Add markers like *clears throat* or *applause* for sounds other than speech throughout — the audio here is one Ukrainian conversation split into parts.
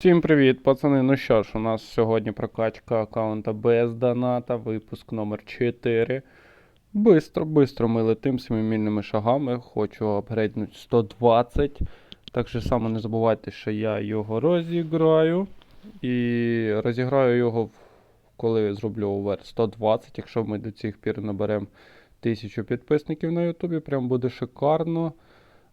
Всім привіт, пацани. Ну що ж, у нас сьогодні прокачка аккаунта без доната, випуск номер 4. Бистро, бистро ми летим семимільними шагами. Хочу апгрейднути 120. Так же само не забувайте, що я його розіграю. І розіграю його, коли зроблю овер 120. Якщо ми до цих пір наберемо 1000 підписників на Ютубі, прям буде шикарно.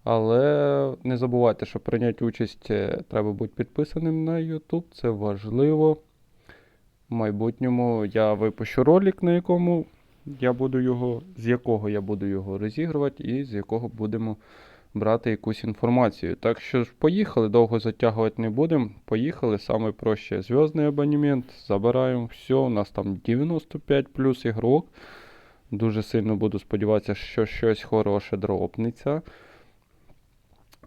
Але не забувайте, що прийняти участь е, треба бути підписаним на YouTube, це важливо. В майбутньому я випущу ролик, на якому я буду його, з якого я буду його розігрувати і з якого будемо брати якусь інформацію. Так що ж, поїхали, довго затягувати не будемо. Поїхали, саме проще зв'язний абонемент, забираємо все. У нас там 95 плюс ігрок. Дуже сильно буду сподіватися, що щось хороше дропнеться.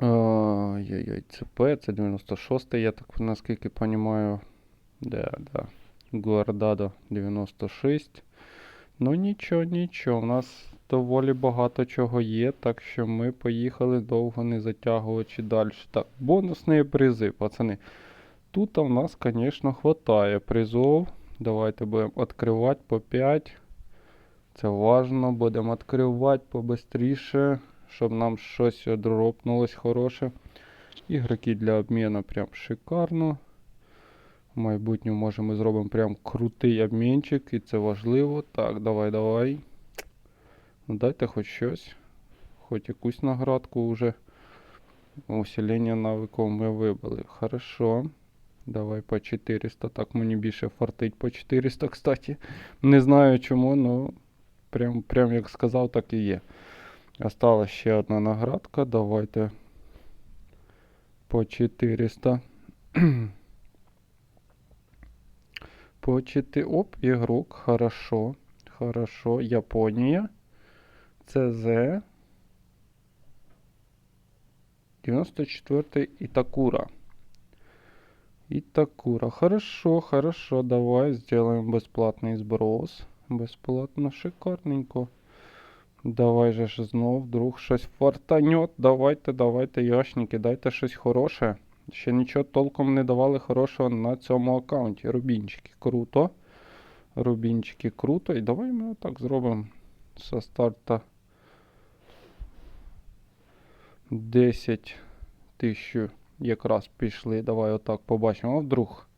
Ой-ой-ой, ЦП, це 96-й, я так наскільки розумію. Да, да. Гуардадо 96. Ну нічого, нічого. У нас доволі багато чого є, так що ми поїхали довго не затягуючи далі. Так, бонусні призи, пацани. Тут у нас, звісно, хватає призов. Давайте будемо відкривати по 5. Це важно, будемо відкривати побистріше, щоб нам щось дропнулось хороше. Ігроки для обміну прям шикарно. В майбутньому може ми зробимо прям крутий обмінчик, і це важливо. Так, давай, давай. Ну, Дайте хоч щось. Хоч якусь наградку вже. Усилення навиків ми вибили. Хорошо. Давай по 400. Так мені більше фартить по 400, кстати. Не знаю чому, ну прям, прям як сказав, так і є. Осталась ще одна наградка. Давайте по 400. *clears throat* по 4. Оп, ігрок. Хорошо. Хорошо. Японія. ЦЗ. 94 Итакура. Итакура. Хорошо, хорошо. Давай сделаем бесплатный сброс. Безплатно, шикарненько. Давай же ж знов, вдруг щось фартанет. Давайте, давайте, яшники, дайте щось хороше. Ще нічого толком не давали хорошого на цьому аккаунті. Рубінчики, круто. Рубінчики, круто. І давай ми отак зробимо со старта 10 тисяч якраз пішли. Давай отак побачимо. А вдруг.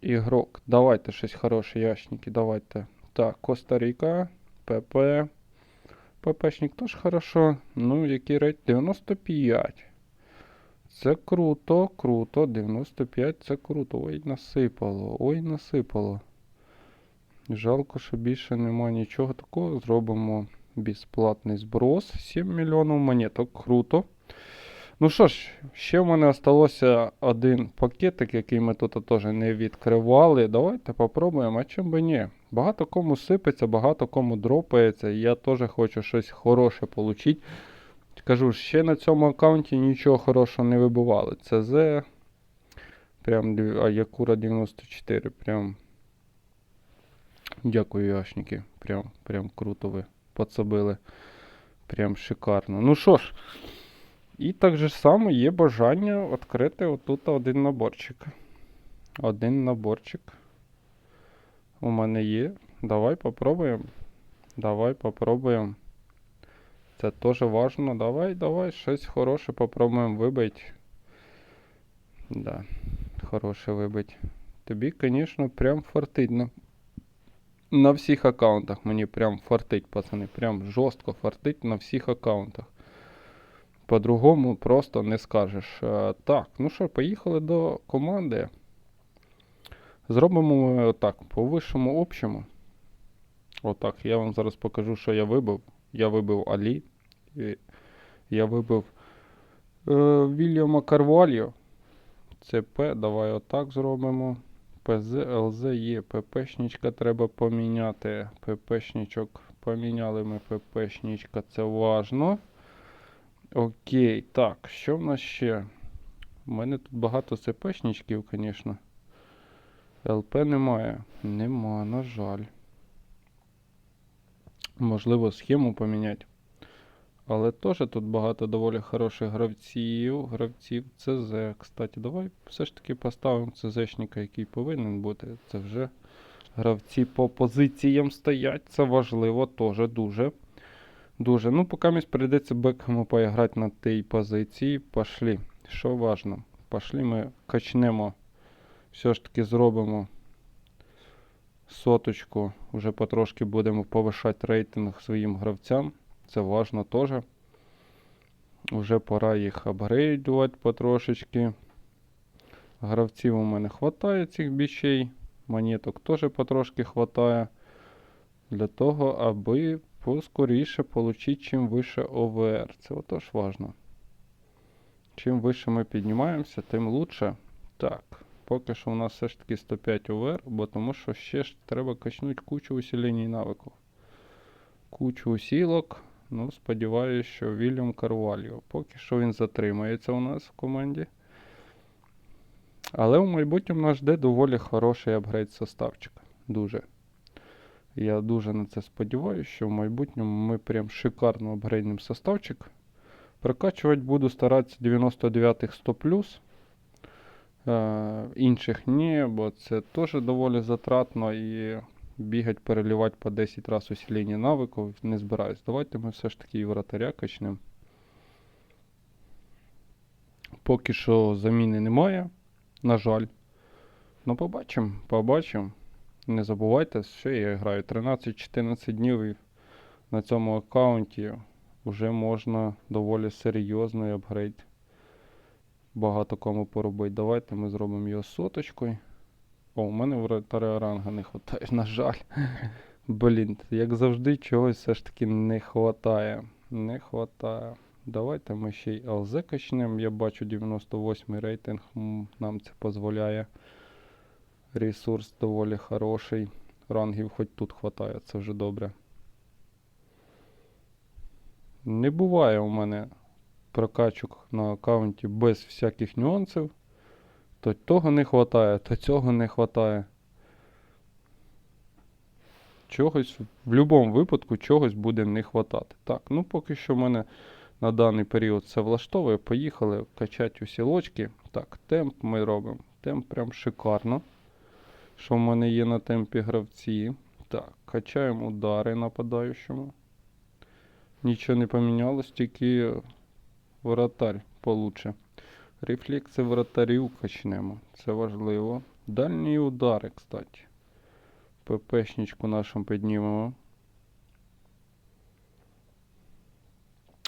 Ігрок. Давайте щось хороше, яшники, давайте. Так, Коста-Ріка, ПП. ППшник теж хорошо. Ну, який рейд? 95. Це круто, круто. 95 це круто. Ой, насипало. Ой, насипало. Жалко, що більше нема нічого такого. Зробимо безплатний зброс. 7 мільйонів монеток. Круто. Ну що ж, ще в мене залишився один пакетик, який ми тут теж не відкривали. Давайте попробуємо, а чим би ні. Багато кому сипеться, багато кому дропається. Я теж хочу щось хороше отримати. Кажу, ще на цьому аккаунті нічого хорошого не вибивали. ЦЗ. Прям Якура 94. Прям. Дякую, яшники. Прям, прям круто ви подсобили. Прям шикарно. Ну що ж. І так же само є бажання відкрити отут один наборчик. Один наборчик. У мене є. Давай попробуємо. Давай попробуємо. Це теж важно. Давай, давай, щось хороше попробуємо вибити. Да, хороше вибити. Тобі, звісно, прям фартить. На, на всіх аккаунтах мені прям фартить, пацани. Прям жорстко фартить на всіх аккаунтах. По-другому просто не скажеш. Е, Так, ну що, поїхали до команди. Зробимо ми отак, по вищому общому. Отак, я вам зараз покажу, що я вибив. Я вибив Алі. Я вибив е, Вільяма Карвальо. ЦП, давай отак зробимо. ПЗ, ЛЗ є, ППшничка треба поміняти. ППшничок поміняли ми ППшничка, це важно. Окей, так, що в нас ще? У мене тут багато ЦПшничків, звісно. ЛП немає. Нема, на жаль. Можливо, схему поміняти. Але теж тут багато доволі хороших гравців. Гравців ЦЗ. Кстати, давай все ж таки поставимо ЦЗшника, який повинен бути. Це вже гравці по позиціям стоять. Це важливо теж дуже. Дуже. Ну, поки мені прийдеться Бекхему поіграти на тій позиції. Пошлі. Що важно? Пошлі ми качнемо. Все ж таки зробимо соточку. Уже потрошки будемо повишати рейтинг своїм гравцям. Це важно теж. Уже пора їх апгрейдувати потрошечки. Гравців у мене хватає цих бічей. Монеток теж потрошки хватає. Для того, аби поскоріше отримати чим вище ОВР. Це отож важно. Чим вище ми піднімаємося, тим лучше. Так, поки що у нас все ж таки 105 ОВР, бо тому що ще ж треба качнути кучу усилень навиків. Кучу усілок. Ну, сподіваюся, що Вільям Карвальо. Поки що він затримається у нас в команді. Але в майбутньому нас жде доволі хороший апгрейд составчика. Дуже. Я дуже на це сподіваюся, що в майбутньому ми прям шикарно апгрейднемо составчик. Прокачувати буду старатися 99-х 100 Е, інших ні, бо це теж доволі затратно і бігать, перелівати по 10 разів усилення навиків не збираюсь. Давайте ми все ж таки і вратаря качнемо. Поки що заміни немає, на жаль. Ну, побачимо, побачимо. Не забувайте, що я граю 13-14 днів і на цьому аккаунті вже можна доволі серйозний апгрейд багато кому поробити. Давайте ми зробимо його соточкою. О, у мене вратаря ранга не вистачає, на жаль. Блін, як завжди, чогось все ж таки не вистачає. Не вистачає. Давайте ми ще й ЛЗ качнемо. Я бачу 98 рейтинг нам це дозволяє. Ресурс доволі хороший. Рангів хоч тут вистачає, це вже добре. Не буває у мене прокачок на аккаунті без всяких нюансів. То того не вистачає, то цього не вистачає. Чогось, в будь-якому випадку, чогось буде не вистачати. Так, ну поки що в мене на даний період це влаштовує. Поїхали качати усі лочки. Так, темп ми робимо. Темп прям шикарно. Що в мене є на темпі гравці. Так, качаємо удари нападаючому. Нічого не помінялось, тільки воротарь получше. Рефлекси воротарів качнемо. Це важливо. Дальні удари, кстати. ППшничку нашим піднімемо.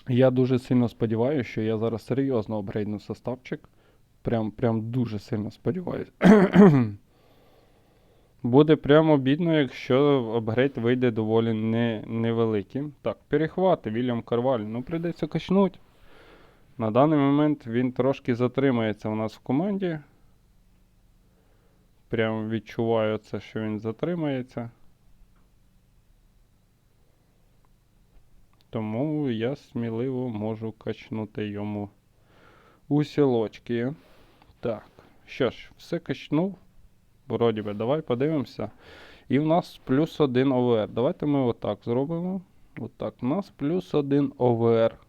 Я дуже сильно сподіваюся, що я зараз серйозно обрейдну составчик. Прям, прям дуже сильно сподіваюся. *coughs* Буде прямо обідно, якщо апгрейд вийде доволі не, невеликим. Так, перехвати, Вільям Карваль. Ну, прийдеться качнути. На даний момент він трошки затримається у нас в команді. Прям відчуваю це, що він затримається. Тому я сміливо можу качнути йому усілочки. Так, що ж, все качнув. Вроді би, давай подивимося. І в нас плюс один ОВР. Давайте ми отак зробимо. Отак. У нас плюс один ОВР.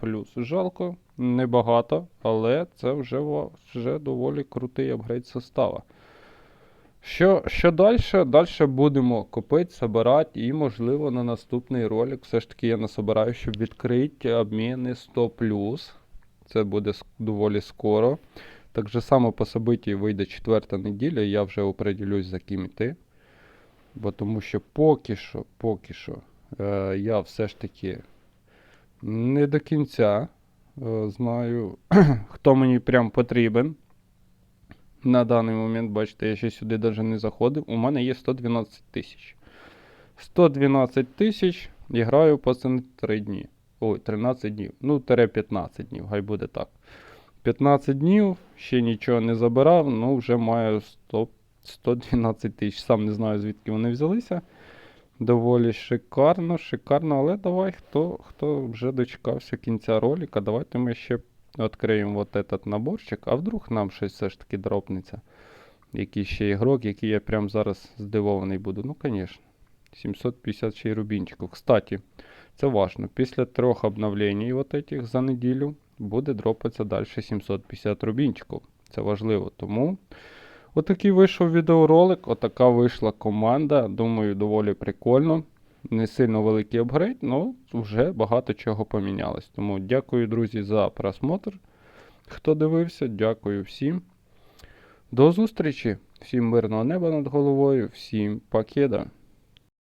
Плюс. Жалко, небагато, але це вже, вже доволі крутий апгрейд состава. Що, що далі? Далі будемо копити, збирати і, можливо, на наступний ролик все ж таки я насобираю, щоб відкрити обміни 100 Це буде доволі скоро. Так же само по событии вийде четверта неділя, і я вже определюсь за ким іти. Бо тому що поки що, поки що, е, я все ж таки не до кінця е, знаю, *clears throat* хто мені прям потрібен. На даний момент, бачите, я ще сюди навіть не заходив. У мене є 112 тисяч. 112 тисяч і граю пацани 3 дні. Ой, 13 днів. Ну, тере 15 днів, хай буде так. 15 днів, ще нічого не забирав, ну вже маю 100, 112 тисяч. Сам не знаю, звідки вони взялися. Доволі шикарно, шикарно, але давай, хто, хто вже дочекався кінця ролика, давайте ми ще відкриємо вот этот наборчик, а вдруг нам щось все ж таки дропнеться. Якийсь ще ігрок, який я прям зараз здивований буду. Ну, звісно. 750 ще й рубінчиків. Кстати, Це важно. Після трьох обновлень вот этих за неділю буде дропатися далі 750 рубінчиків. Це важливо. Тому отакий вийшов відеоролик, отака вийшла команда. Думаю, доволі прикольно. Не сильно великий апгрейд, але вже багато чого помінялось. Тому дякую, друзі, за просмотр. Хто дивився, дякую всім. До зустрічі! Всім мирного неба над головою, всім покеда!